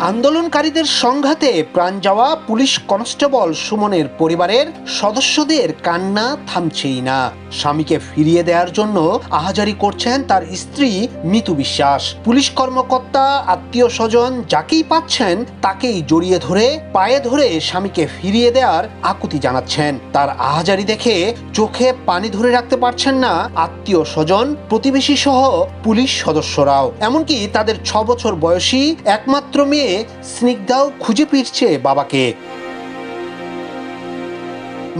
আন্দোলনকারীদের সংঘাতে প্রাণ যাওয়া পুলিশ কনস্টেবল সুমনের পরিবারের সদস্যদের কান্না থামছেই না। স্বামীকে ফিরিয়ে দেওয়ার জন্য আহাজারি করছেন তার স্ত্রী মিতু বিশ্বাস। পুলিশ কর্মকর্তা, আত্মীয় স্বজন যাকেই পাচ্ছেন তাকেই জড়িয়ে ধরে, পায়ে ধরে স্বামীকে ফিরিয়ে দেওয়ার আকুতি জানাচ্ছেন। তার আহাজারি দেখে চোখে পানি ধরে রাখতে পারছেন না আত্মীয় স্বজন প্রতিবেশী সহ পুলিশ সদস্যরাও। এমনকি তাদের ছ বছর বয়সী একমাত্র মেয়ে স্নিগ্ধাও খুঁজে ফিরছে বাবাকে।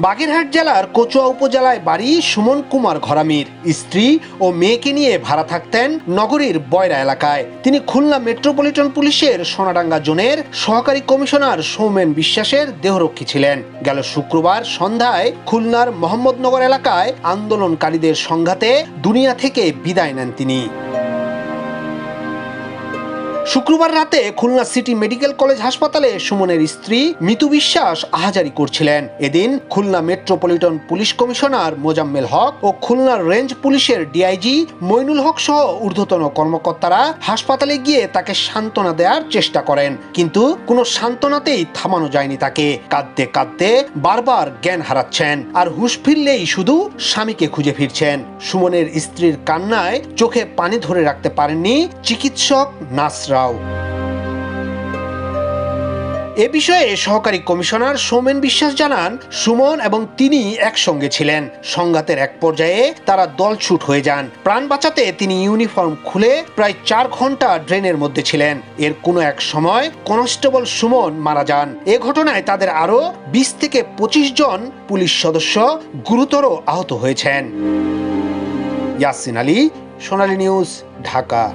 বাগেরহাট জেলার কচুয়া উপজেলায় বাড়ি সুমন কুমার ঘরামির। স্ত্রী ও মেয়েকে নিয়ে ভাড়া থাকতেন নগরীর বয়রা এলাকায়। তিনি খুলনা মেট্রোপলিটন পুলিশের সোনাডাঙ্গা জোনের সহকারী কমিশনার সৌমেন বিশ্বাসের দেহরক্ষী ছিলেন। গেল শুক্রবার সন্ধ্যায় খুলনার মোহাম্মদনগর এলাকায় আন্দোলনকারীদের সংঘাতে দুনিয়া থেকে বিদায় নেন তিনি। শুক্রবার রাতে খুলনা সিটি মেডিকেল কলেজ হাসপাতালে সুমনের স্ত্রী মিতু বিশ্বাস আহাজারি করছিলেন। এদিন Khulna metropolitan police commissioner Mozammel Haque ও খুলনার রেঞ্জ পুলিশের ডিআইজি মইনুল হক সহ ঊর্ধ্বতন কর্মকর্তারা হাসপাতালে গিয়ে তাকে সান্ত্বনা দেওয়ার চেষ্টা করেন। কিন্তু কোনো সান্ত্বনাতেই থামানো যায়নি তাকে। কাঁদতে কাঁদতে বারবার জ্ঞান হারাচ্ছেন আর হুশ ফিরলেই শুধু স্বামীকে খুঁজে ফিরছেন। সুমনের স্ত্রীর কান্নায় চোখে পানি ধরে রাখতে পারেননি চিকিৎসক নাসরাও এ বিষয়ে সহকারী কমিশনার সৌমেন বিশ্বাস জানান, সুমন এবং তিনি একসঙ্গে ছিলেন। সংঘাতের এক পর্যায়ে তারা দল দলছুট হয়ে যান। প্রাণ বাঁচাতে তিনি ইউনিফর্ম খুলে প্রায় চার ঘণ্টা ড্রেনের মধ্যে ছিলেন। এর কোনো এক সময় কনস্টেবল সুমন মারা যান। এ ঘটনায় তাদের আরও বিশ থেকে পঁচিশ জন পুলিশ সদস্য গুরুতর আহত হয়েছেন। ইয়াসিন আলী, সোনালী নিউজ, ঢাকা।